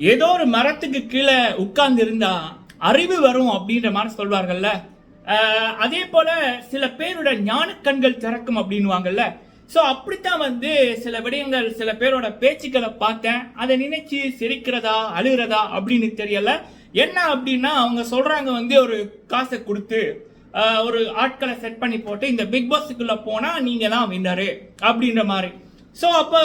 ஏதோ ஒரு மரத்துக்கு கீழே உட்கார்ந்து இருந்தா அறிவு வரும் அப்படின்ற மாதிரி சொல்வார்கள்ல. அதே போல சில பேரோட ஞானக்கண்கள் திறக்கும் அப்படின்னுவாங்கல்ல. ஸோ அப்படித்தான் வந்து சில விடயங்கள் சில பேரோட பேச்சுக்களை பார்த்தேன். அதை நினைச்சு சிரிக்கிறதா அழுகிறதா அப்படின்னு தெரியல. என்ன அப்படின்னா அவங்க சொல்றாங்க வந்து ஒரு காசை கொடுத்து ஒரு ஆட்களை செட் பண்ணி போட்டு இந்த பிக் பாஸுக்குள்ள போனா நீங்க தான் வின்னரு அப்படின்ற மாதிரி. ஸோ அப்போ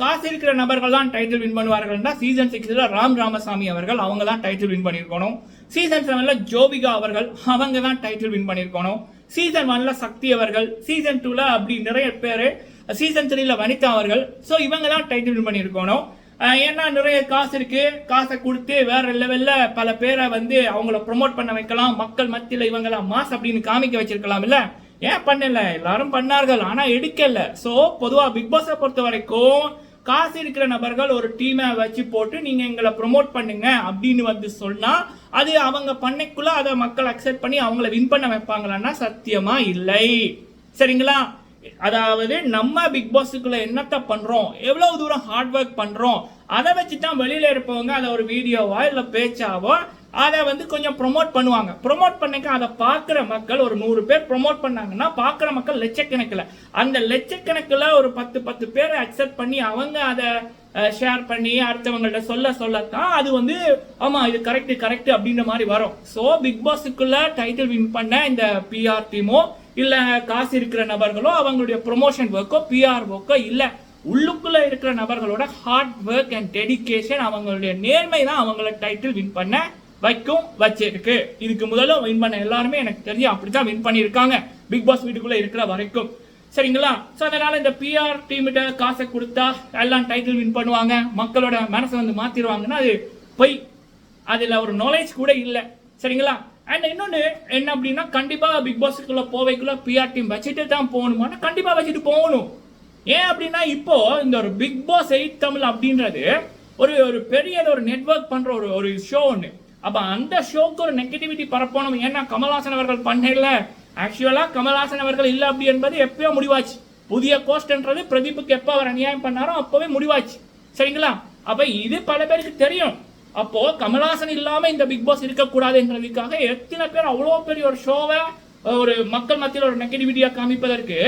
காசு இருக்கிற நபர்கள் தான் டைட்டில் வின் பண்ணுவார்கள்னா சீசன் சிக்ஸில் ராம் ராமசாமி அவர்கள் அவங்க தான் டைட்டில் வின் பண்ணியிருக்கணும் சீசன் செவனில் ஜோபிகா அவர்கள் அவங்க தான் டைட்டில் வின் பண்ணியிருக்கணும் சீசன் ஒன்ல சக்தி அவர்கள் சீசன் டூவில் அப்படி நிறைய பேர் சீசன் த்ரீல வனிதா அவர்கள். ஸோ இவங்க தான் டைட்டில் வின் பண்ணியிருக்கணும் ஏன்னா நிறைய காசு இருக்கு. காசை கொடுத்து வேற லெவலில் பல பேரை வந்து அவங்கள ப்ரொமோட் பண்ண வைக்கலாம். மக்கள் மத்தியில் இவங்களாம் மாஸ் அப்படின்னு காமிக்க வச்சிருக்கலாம் இல்லை ஏன் பண்ணல? எல்லாரும் பண்ணார்கள் ஆனால் எடுக்கலை. ஸோ பொதுவாக பிக் பாஸை பொறுத்த வரைக்கும் காசு இருக்கிற நபர்கள் ஒரு டீமை வச்சு போட்டு நீங்க எங்களை ப்ரொமோட் பண்ணுங்க அப்படின்னு வந்து சொன்னா அது அவங்க பண்ணைக்குள்ள அதை மக்கள் அக்செப்ட் பண்ணி அவங்கள வின் பண்ண வைப்பாங்களான்னா சத்தியமா இல்லை. சரிங்களா? அதாவது நம்ம பிக் பாஸுக்குள்ள என்னத்தை பண்றோம்? எவ்வளவு தூரம் ஹார்ட் ஒர்க் பண்றோம்? அதை வச்சு தான் வெளியில இருப்பவங்க அதை ஒரு வீடியோவா இல்லை பேச்சாவோ அதை வந்து கொஞ்சம் ப்ரொமோட் பண்ணுவாங்க. ப்ரொமோட் பண்ணிக்க அதை பார்க்குற மக்கள் ஒரு நூறு பேர் ப்ரொமோட் பண்ணாங்கன்னா பார்க்குற மக்கள் லட்சக்கணக்கில். அந்த லட்சக்கணக்கில் ஒரு பத்து பத்து பேரை அக்செப்ட் பண்ணி அவங்க அதை ஷேர் பண்ணி அடுத்தவங்கள்ட்ட சொல்ல சொல்லத்தான் அது வந்து ஆமாம் இது கரெக்டு கரெக்ட் அப்படின்ற மாதிரி வரும். ஸோ பிக் பாஸுக்குள்ள டைட்டில் வின் பண்ண இந்த பிஆர் டீமோ இல்லை காசு இருக்கிற நபர்களோ அவங்களுடைய ப்ரொமோஷன் ஒர்க்கோ பிஆர் ஒர்க்கோ இல்லை உள்ளுக்குள்ள இருக்கிற நபர்களோட ஹார்ட் ஒர்க் அண்ட் டெடிகேஷன் அவங்களுடைய நேர்மை தான் அவங்கள டைட்டில் வின் பண்ண வைக்கும் வச்சிருக்கு இதுக்கு முதல்ல வின் பண்ண எல்லாருமே எனக்கு தெரியும் அப்படித்தான் வின் பண்ணியிருக்காங்க. பிக் பாஸ் வீட்டுக்குள்ள இருக்கிற வரைக்கும். சரிங்களா? ஸோ அதனால இந்த பிஆர் டீம்கிட்ட காசை கொடுத்தா எல்லாம் டைட்டில் வின் பண்ணுவாங்க. மக்களோட மனசை வந்து மாத்திருவாங்கன்னா அது பொய். அதில் ஒரு நாலேஜ் கூட இல்லை. சரிங்களா? அண்ட் இன்னொன்று என்ன அப்படின்னா கண்டிப்பாக பிக் பாஸுக்குள்ளே போவைக்குள்ள பிஆர் டீம் வச்சுட்டு தான் போகணுமானா கண்டிப்பாக வச்சுட்டு போகணும். ஏன் அப்படின்னா இப்போ இந்த ஒரு பிக் பாஸ் எயிட் தமிழ் அப்படின்றது ஒரு ஒரு பெரிய ஒரு நெட்வொர்க் பண்ணுற ஒரு ஒரு ஷோ ஒன்று அப்ப அந்த ஷோக்கு ஒரு நெகட்டிவிட்டி பரப்பணும். ஏன்னா கமல்ஹாசன் அவர்கள் பண்ணல ஆக்சுவலா கமல்ஹாசன் அவர்கள் இல்லை அப்படி என்பது எப்பயோ முடிவாச்சு. புதிய கோஸ்ட்ன்றது பிரதீப்புக்கு எப்போ அவர் அநியாயம் பண்ணாரோ அப்பவே முடிவாச்சு. சரிங்களா? அப்ப இது பல பேருக்கு தெரியும். அப்போ கமல்ஹாசன் இல்லாம இந்த பிக் பாஸ் இருக்கக்கூடாதுன்றதுக்காக எத்தனை பேர் அவ்வளோ பெரிய ஒரு ஷோவை ஒரு மக்கள் மத்தியில் ஒரு நெகட்டிவிட்டியா காமிப்பதற்கு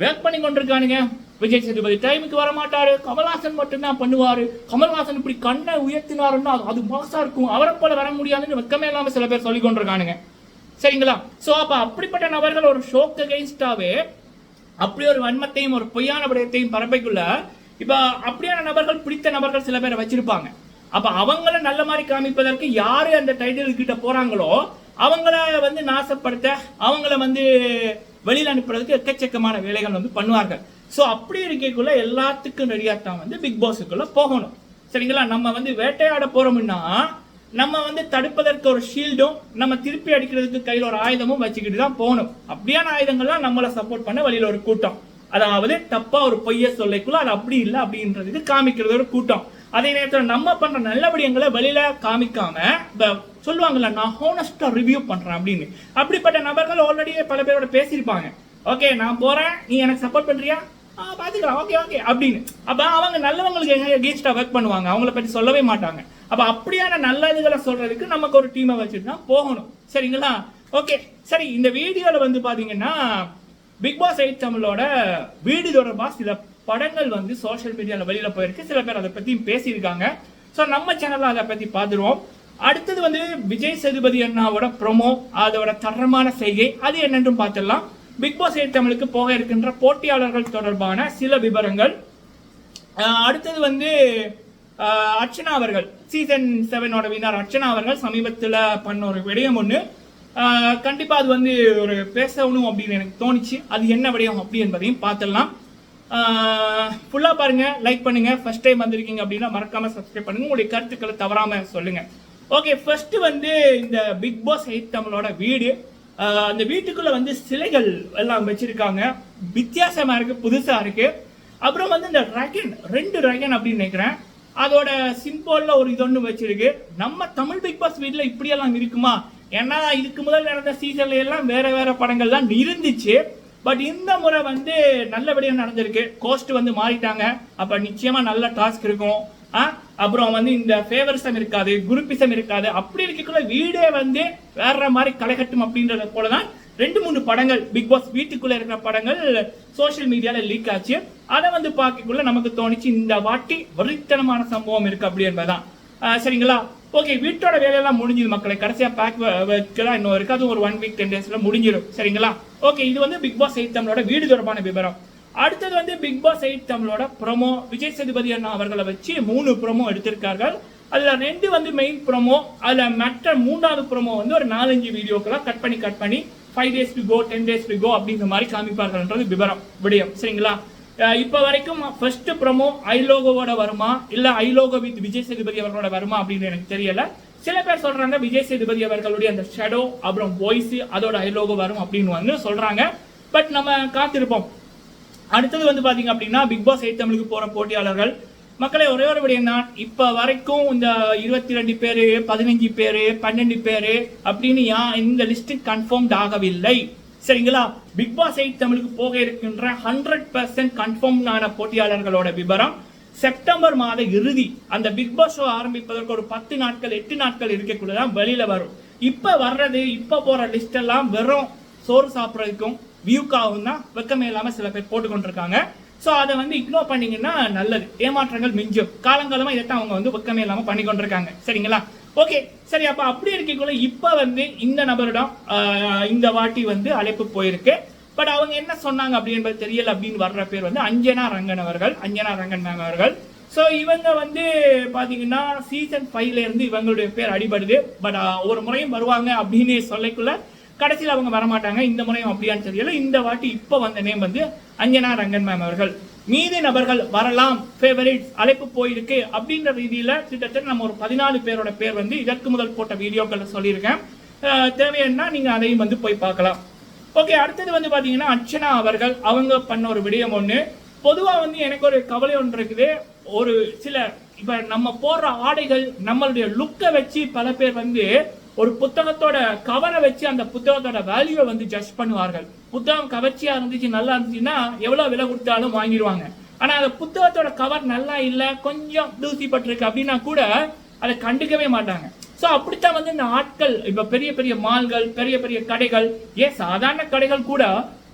வேக் பண்ணி கொண்டிருக்கானுங்க விஜய் சேதுபதி டைமுக்கு வர மாட்டாரு கமல்ஹாசன் மட்டும்தான் பண்ணுவாரு. கமல்ஹாசன் இப்படி கண்ணை உயர்த்தினாருன்னா அது- அது மாசா இருக்கும். அவரை போல வர முடியாதுன்னு வெக்கமே இல்லாம சில பேர் சொல்லி கொண்டிருக்கானுங்க சரிங்களா? சோ அப்ப அப்படிப்பட்ட நபர்கள் ஒரு ஷோக்கு அகெயின்ஸ்டாவே அப்படி ஒரு வன்மத்தையும் ஒரு பொய்யான விடயத்தையும் பரப்பைக்குள்ள இப்ப அப்படியான நபர்கள் பிடித்த நபர்கள் சில பேரை வச்சிருப்பாங்க. அப்ப அவங்கள நல்ல மாதிரி காமிப்பதற்கு யாரு அந்த டைட்டில் கிட்ட போறாங்களோ அவங்கள வந்து நாசப்படுத்த அவங்கள வந்து வெளியில் அனுப்புறதுக்கு எக்கச்சக்கமான வேலைகள் வந்து பண்ணுவார்கள். ஸோ அப்படி இருக்கக்குள்ள எல்லாத்துக்கும் ரெடியா தான் வந்து பிக் பாஸுக்குள்ளே போகணும். சரிங்களா? நம்ம வந்து வேட்டையாட போகிறோம்னா நம்ம வந்து தடுப்பதற்கு ஒரு ஷீல்டும் நம்ம திருப்பி அடிக்கிறதுக்கு கையில் ஒரு ஆயுதமும் வச்சுக்கிட்டு தான் போகணும். அப்படியான ஆயுதங்கள்லாம் நம்மளை சப்போர்ட் பண்ண வழியில் ஒரு கூட்டம். அதாவது தப்பாக ஒரு பொய்ய சொல்லைக்குள்ள அது அப்படி இல்லை அப்படின்றதுக்கு காமிக்கிறது ஒரு கூட்டம். அதே நேரத்தில் நம்ம பண்ணுற நல்லபடியங்களை வெளியில் காமிக்காம இப்போ சொல்லுவாங்கல்ல நான் ஹோனஸ்டாக ரிவ்யூ பண்ணுறேன் அப்படின்னு. அப்படிப்பட்ட நபர்கள் ஆல்ரெடி பல பேரோட பேசியிருப்பாங்க. ஓகே நான் போகிறேன் நீ எனக்கு சப்போர்ட் பண்ணுறியா ஆ, பார்த்துக்கலாம் ஓகே ஓகே அப்படின்னு. அப்போ அவங்க நல்லவங்களுக்கு எகேன்ஸ்டாக ஒர்க் பண்ணுவாங்க. அவங்கள பற்றி சொல்லவே மாட்டாங்க. அப்போ அப்படியான நல்லதுகளை சொல்கிறதுக்கு நமக்கு ஒரு டீமை வச்சுட்டு தான் போகணும். சரிங்களா? ஓகே சரி இந்த வீடியோவில் வந்து பார்த்தீங்கன்னா பிக் பாஸ் எயிட் தமிழோட வீடு தொடர்பாக சில படங்கள் வந்து சோஷியல் மீடியாவில் வெளியில் போயிருக்கு. சில பேர் அதை பற்றியும் பேசியிருக்காங்க. ஸோ நம்ம சேனலில் அதை பற்றி பார்த்துருவோம். அடுத்தது வந்து விஜய் சேதுபதி அண்ணாவோட ப்ரொமோ அதோட தரமான செய்கை அது என்னென்றும் பார்த்துடலாம். பிக் பாஸ் எயிட் தமிழுக்கு போக இருக்கின்ற போட்டியாளர்கள் தொடர்பான சில விவரங்கள். அடுத்தது வந்து அர்ச்சனா அவர்கள் சீசன் செவனோட வினர் அர்ச்சனா அவர்கள் சமீபத்தில் பண்ண ஒரு விடயம் ஒன்று கண்டிப்பாக அது வந்து ஒரு பேசணும் அப்படின்னு எனக்கு தோணுச்சு. அது என்ன விடயம் அப்படி என்பதையும் பார்த்துடலாம். ஃபுல்லாக பாருங்க லைக் பண்ணுங்க. ஃபர்ஸ்ட் டைம் வந்திருக்கீங்க அப்படின்னா மறக்காம சப்ஸ்கிரைப் பண்ணுங்க. உங்களுடைய கருத்துக்களை தவறாம சொல்லுங்க. ஓகே ஃபர்ஸ்ட் வந்து இந்த பிக் பாஸ் எயிட் தமிழோட வீடு. அந்த வீட்டுக்குள்ள வந்து சிலைகள் எல்லாம் வச்சிருக்காங்க. வித்தியாசமா இருக்கு புதுசா இருக்கு. அப்புறம் வந்து இந்த ரகன் ரெண்டு ரகன் அப்படின்னு நினைக்கிறேன். அதோட சிம்போலில் ஒரு இது ஒன்று வச்சிருக்கு. நம்ம தமிழ் பிக் பாஸ் வீட்டில் இப்படியெல்லாம் இருக்குமா? ஏன்னா இதுக்கு முதல் நடந்த சீசன்ல எல்லாம் வேற வேற படங்கள்லாம் இருந்துச்சு. பட் இந்த முறை வந்து நல்லபடியாக நடந்திருக்கு. கோஸ்ட் வந்து மாறிட்டாங்க. அப்ப நிச்சயமா நல்ல டாஸ்க் இருக்கும். அப்புறம் வந்து இந்த ஃபேவரிசம் இருக்காது குருப்பிசம் இருக்காது. அப்படி இருக்கக்குள்ள வீடே வந்து வேற மாதிரி களைகட்டும் அப்படின்றத போலதான் ரெண்டு மூணு படங்கள் பிக் பாஸ் வீட்டுக்குள்ள இருக்கிற படங்கள் சோஷியல் மீடியால லீக் ஆச்சு. அதை வந்து பார்க்கக்குள்ள நமக்கு தோணுச்சு இந்த வாட்டி வருத்தனமான சம்பவம் இருக்கு அப்படி என்பதுதான் சரிங்களா? ஓகே வீட்டோட வேலையெல்லாம் முடிஞ்சது மக்களை. கடைசியா பேக் வைக்கலாம். இன்னும் இருக்கு. அது ஒரு ஒன் வீக் டென் டேஸில் முடிஞ்சிடும் சரிங்களா? ஓகே இது வந்து பிக் பாஸ் எயிட் தமிழோட வீடு தொடர்பான விவரம். அடுத்தது வந்து பிக் பாஸ் எயிட் தமிழோட ப்ரோமோ விஜய் சேதுபதி அண்ணா அவர்களை வச்சு மூணு ப்ரோமோ எடுத்திருக்கார்கள். அதில் ரெண்டு வந்து மெயின் ப்ரோமோ அதில் மற்ற மூணாவது ப்ரொமோ வந்து ஒரு நாலஞ்சு வீடியோக்கெல்லாம் கட் பண்ணி கட் பண்ணி five days to go ten days to go அப்படிங்கிற மாதிரி காமிப்பார்கள்ன்றது விவரம் விடயம். சரிங்களா? இப்போ வரைக்கும் ஃபர்ஸ்ட் ப்ரமோ ஐலோகோவோட வருமா? இல்ல ஐலோகோ வித் விஜய் சேதுபதி அவர்களோட வருமா அப்படின்னு எனக்கு தெரியல. சில பேர் சொல்றாங்க விஜய் சேதுபதி அவர்களுடைய அந்த ஷேடோ அப்புறம் வாய்ஸ் அதோட ஐலோகோ வரும் அப்படின்னு வந்து சொல்றாங்க. பட் நம்ம காத்திருப்போம். அடுத்தது வந்து பாத்தீங்க அப்படின்னா பிக் பாஸ் எயிட் தமிழுக்கு போற போட்டியாளர்கள். மக்களை ஒரே ஒரு விடயம் தான். இப்போ வரைக்கும் இந்த இருபத்தி ரெண்டு பேரு பதினஞ்சு பேரு பன்னெண்டு பேரு அப்படின்னு யா இந்த லிஸ்ட் கன்ஃபார்ம்ட் ஆகவில்லை. சரிங்களா? பிக் பாஸ் எயிட் தமிழுக்கு போக இருக்கின்ற ஹண்ட்ரட் பர்சன்ட் கன்ஃபார்ம்டான போட்டியாளர்களோட விவரம் செப்டம்பர் மாத இறுதி அந்த பிக் பாஸ் ஷோ ஆரம்பிப்பதற்கு ஒரு பத்து நாட்கள் எட்டு நாட்கள் இருக்கக்குள்ளதான் வெளியில வரும். இப்ப வர்றது இப்ப போற லிஸ்ட் எல்லாம் வெறும் சோறு சாப்பிட்றதுக்கும் வியூக்காகவும் தான் வெக்கமே இல்லாம சில பேர் போட்டுக்கொண்டிருக்காங்க. ஸோ அதை வந்து இக்னோர் பண்ணீங்கன்னா நல்லது. ஏமாற்றங்கள் மிஞ்சும். காலங்காலமா இதைத்தான் அவங்க வந்து வெக்கமே இல்லாம பண்ணிக்கொண்டிருக்காங்க. சரிங்களா? ஓகே சரி அப்ப அப்படி இருக்கக்குள்ள இப்ப வந்து இந்த நபரிடம் இந்த வாட்டி வந்து அழைப்பு போயிருக்கு. பட் அவங்க என்ன சொன்னாங்க அப்படின்றது தெரியல அப்படின்னு வர்ற பேர் வந்து அஞ்சனா ரங்கன் அவர்கள் அஞ்சனா ரங்கன் மேம் அவர்கள். ஸோ இவங்க வந்து பாத்தீங்கன்னா சீசன் ஃபைவ்ல இருந்து இவங்களுடைய பேர் அடிபடுது. பட் ஒரு முறையும் வருவாங்க அப்படின்னு சொல்லக்குள்ள கடைசியில் அவங்க வரமாட்டாங்க. இந்த முறையும் அப்படியான்னு தெரியல. இந்த வாட்டி இப்போ வந்த நேம் வந்து அஞ்சனா ரங்கன் மேம் அவர்கள். மீதி நபர்கள் வரலாம் ஃபேவரட் அழைப்பு போயிருக்கு அப்படின்ற ரீதியில் கிட்டத்தட்ட நம்ம ஒரு பதினாலு பேரோட பேர் வந்து இதற்கு முதல் போட்ட வீடியோக்களை சொல்லியிருக்கேன். அஹ் தேவைன்னா அதையும் வந்து போய் பார்க்கலாம். ஓகே அடுத்தது வந்து பார்த்தீங்கன்னா அர்ச்சனா அவர்கள் அவங்க பண்ண ஒரு விடயம் ஒன்று பொதுவாக வந்து எனக்கு ஒரு கவலை ஒன்று இருக்குது. ஒரு சில இப்போ நம்ம போடுற ஆடைகள் நம்மளுடைய லுக்கை வச்சு பல பேர் வந்து ஒரு புத்தகத்தோட கவரை வச்சு அந்த புத்தகத்தோட வேல்யூவை வந்து ஜட்ஜ் பண்ணுவார்கள். புத்தகம் கவர்ச்சியா இருந்துச்சு நல்லா இருந்துச்சுன்னா எவ்வளவு விலை கொடுத்தாலும் வாங்கிடுவாங்க. ஆனா அந்த புத்தகத்தோட கவர் நல்லா இல்லை கொஞ்சம் தூசி பட்டிருக்கு அப்படின்னா கூட அதை கண்டுக்கவே மாட்டாங்க. ஸோ அப்படித்தான் வந்து இந்த ஆட்கள் இப்போ பெரிய பெரிய மால்கள் பெரிய பெரிய கடைகள் ஏன் சாதாரண கடைகள் கூட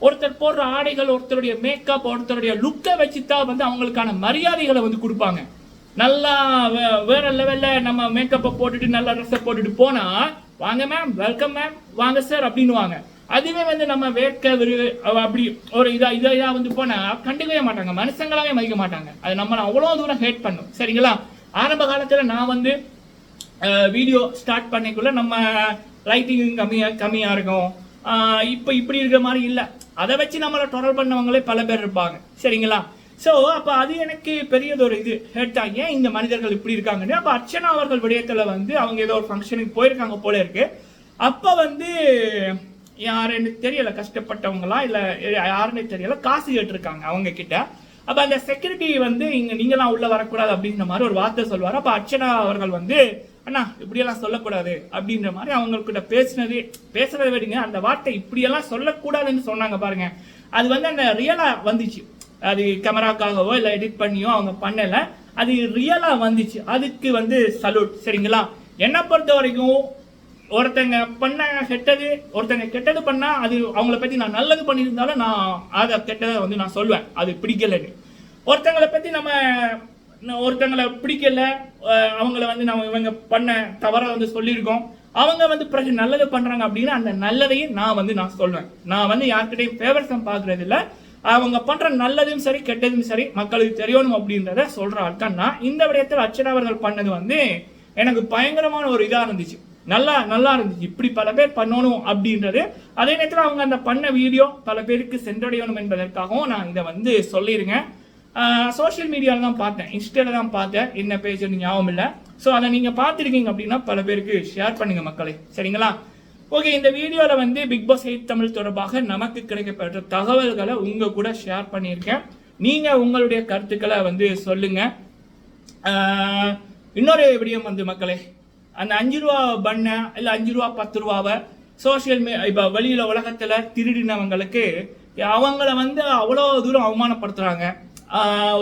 ஒருத்தர் போடுற ஆடைகள் ஒருத்தருடைய மேக்கப் ஒருத்தருடைய லுக்கை வச்சு தான் வந்து அவங்களுக்கான மரியாதைகளை வந்து கொடுப்பாங்க. நல்லா வே- வேற லெவல்ல நம்ம மேக்கப்பை போட்டுட்டு நல்லா ட்ரெஸ்ஸை போட்டுட்டு போனா வாங்க மேம் வெல்கம் மேம் வாங்க சார் அப்படின்னுவாங்க. அதுவே வந்து நம்ம வேட்க அப்படி ஒரு இதா இதா இதாக வந்து போனா கண்டுக்கவே மாட்டாங்க. மனுஷங்களாவே மதிக்க மாட்டாங்க. அது நம்மளை அவ்வளோ தூரம் ஹேட் பண்ணும். சரிங்களா? ஆரம்ப காலத்தில் நான் வந்து வீடியோ ஸ்டார்ட் பண்ணிக்குள்ள நம்ம லைட்டிங் கம்மியாக கம்மியாக இருக்கும். இப்போ இப்படி இருக்கிற மாதிரி இல்லை. அதை வச்சு நம்மளை தொடர் பண்ணவங்களே பல பேர் இருப்பாங்க. சரிங்களா? ஸோ அப்போ அது எனக்கு பெரியதொரு இது. ஹேட் தான் ஏன் இந்த மனிதர்கள் இப்படி இருக்காங்கன்னு? அப்போ அர்ச்சனா அவர்கள் விடயத்தில் வந்து அவங்க ஏதோ ஒரு ஃபங்க்ஷனுக்கு போயிருக்காங்க போல இருக்கு. அப்போ வந்து யாருன்னு தெரியல கஷ்டப்பட்டவங்களா இல்லை யாருன்னு தெரியல காசு கேட்டிருக்காங்க அவங்க கிட்ட அப்போ அந்த செக்யூரிட்டி வந்து இங்கே நீங்களாம் உள்ளே வரக்கூடாது அப்படின்ற மாதிரி ஒரு வார்த்தை சொல்லுவார். அப்போ அர்ச்சனா அவர்கள் வந்து அண்ணா இப்படியெல்லாம் சொல்லக்கூடாது அப்படின்ற மாதிரி அவங்கக்கிட்ட பேசினது பேசுறதை விடுங்க. அந்த வார்த்தை இப்படியெல்லாம் சொல்லக்கூடாதுன்னு சொன்னாங்க பாருங்க. அது வந்து அந்த ரியலாக வந்துச்சு. அது கேமராக்காகவோ இல்லை எடிட் பண்ணியோ அவங்க பண்ணலை. அது ரியலாக வந்துச்சு. அதுக்கு வந்து சல்யூட் சரிங்களா? என்னை பொறுத்த வரைக்கும் ஒருத்தங்க பண்ண கெட்டது ஒருத்தங்க கெட்டது பண்ணால் அது அவங்கள பற்றி நான் நல்லது பண்ணியிருந்தாலும் நான் அதை கெட்டதை வந்து நான் சொல்வேன் அது பிடிக்கலன்னு. ஒருத்தங்களை பற்றி நம்ம ஒருத்தங்களை பிடிக்கல. அவங்கள வந்து நம்ம இவங்க பண்ண தவற வந்து சொல்லியிருக்கோம். அவங்க வந்து பிறகு நல்லது பண்ணுறாங்க அப்படின்னா அந்த நல்லதையும் நான் வந்து நான் சொல்வேன். நான் வந்து யார்கிட்டையும் ஃபேவர்ஸம் பார்க்குறது இல்லை அவங்க பண்ற நல்லதும் சரி கெட்டதும் சரி மக்களுக்கு தெரியணும் அப்படின்றத சொல்ற ஆட்கள் நான் இந்த விடயத்தில் அர்ச்சனா அவர்கள் பண்ணது வந்து எனக்கு பயங்கரமான ஒரு இதாக இருந்துச்சு. நல்லா நல்லா இருந்துச்சு. இப்படி பல பேர் பண்ணணும் அப்படின்றது. அதே நேரத்தில் அவங்க அந்த பண்ண வீடியோ பல பேருக்கு சென்றடையணும் என்பதற்காகவும் நான் இதை வந்து சொல்லிடுங்க சோஷியல் மீடியாவில் தான் பார்த்தேன். இன்ஸ்டாவில் தான் பார்த்தேன். என்ன பேஜ்னு ஞாபகம் இல்லை. ஸோ அதை நீங்கள் பார்த்துருக்கீங்க அப்படின்னா பல பேருக்கு ஷேர் பண்ணுங்க மக்களே. சரிங்களா? ஓகே இந்த வீடியோவில் வந்து பிக் பாஸ் எயிட் தமிழ் தொடர்பாக நமக்கு கிடைக்கப்பட்ட தகவல்களை உங்கள் கூட ஷேர் பண்ணியிருக்கேன். நீங்கள் உங்களுடைய கருத்துக்களை வந்து சொல்லுங்கள் இன்னொரு விடயம் வந்து மக்களே அந்த அஞ்சு ரூபா பண்ண இல்லை அஞ்சு ரூபா பத்து ரூபாவை சோஷியல் மீ இப்போ வெளியில் உலகத்தில் திருடினவங்களுக்கு அவங்கள வந்து அவ்வளோ தூரம் அவமானப்படுத்துகிறாங்க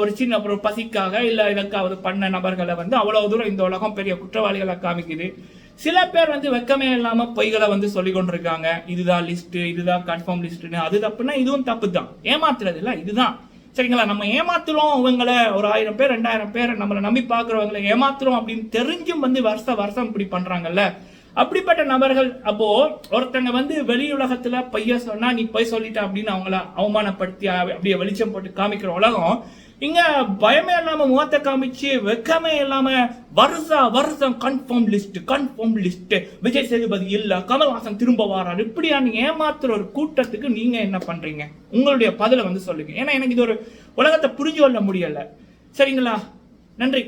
ஒரு சின்ன ஒரு பசிக்காக இல்லை எதற்காவது பண்ண நபர்களை வந்து அவ்வளோ தூரம் இந்த உலகம் பெரிய குற்றவாளிகளை காமிக்குது. சில பேர் வந்து வெக்கமே இல்லாம பொய்களை வந்து சொல்லி கொண்டிருக்காங்க. இதுதான் லிஸ்ட் இதுதான் கன்ஃபார்ம் லிஸ்ட்னு அது தப்புன்னா இதுவும் தப்பு தான் ஏமாத்துறது இல்ல இதுதான். சரிங்களா? நம்ம ஏமாத்துறோம் அவங்கள ஒரு ஆயிரம் பேர் ரெண்டாயிரம் பேர் நம்மளை நம்பி பாக்குறவங்களை ஏமாத்துறோம் அப்படின்னு தெரிஞ்சும் வந்து வருஷ வருஷம் இப்படி பண்றாங்கல்ல. அப்படிப்பட்ட நபர்கள் அப்போ ஒருத்தங்க வந்து வெளி உலகத்துல பொய்ய சொன்னா நீ பொய் சொல்லிட்ட அப்படின்னு அவங்கள அவமானப்படுத்தி அப்படியே வெளிச்சம் போட்டு காமிக்கிற உலகம் இங்க பயமே இல்லாம முகத்தை காமிச்சு வெக்கமே இல்லாம வருஷா வருஷம் confirm list confirm list Vijay Sethupathi இல்ல கமல்ஹாசன் திரும்ப வாராரு. இப்படியான ஏமாத்துற ஒரு கூட்டத்துக்கு நீங்க என்ன பண்றீங்க? உங்களுடைய பதில வந்து சொல்லுங்க. ஏன்னா எனக்கு இது ஒரு உலகத்தை புரிஞ்சு கொள்ள முடியல. சரிங்களா? நன்றி.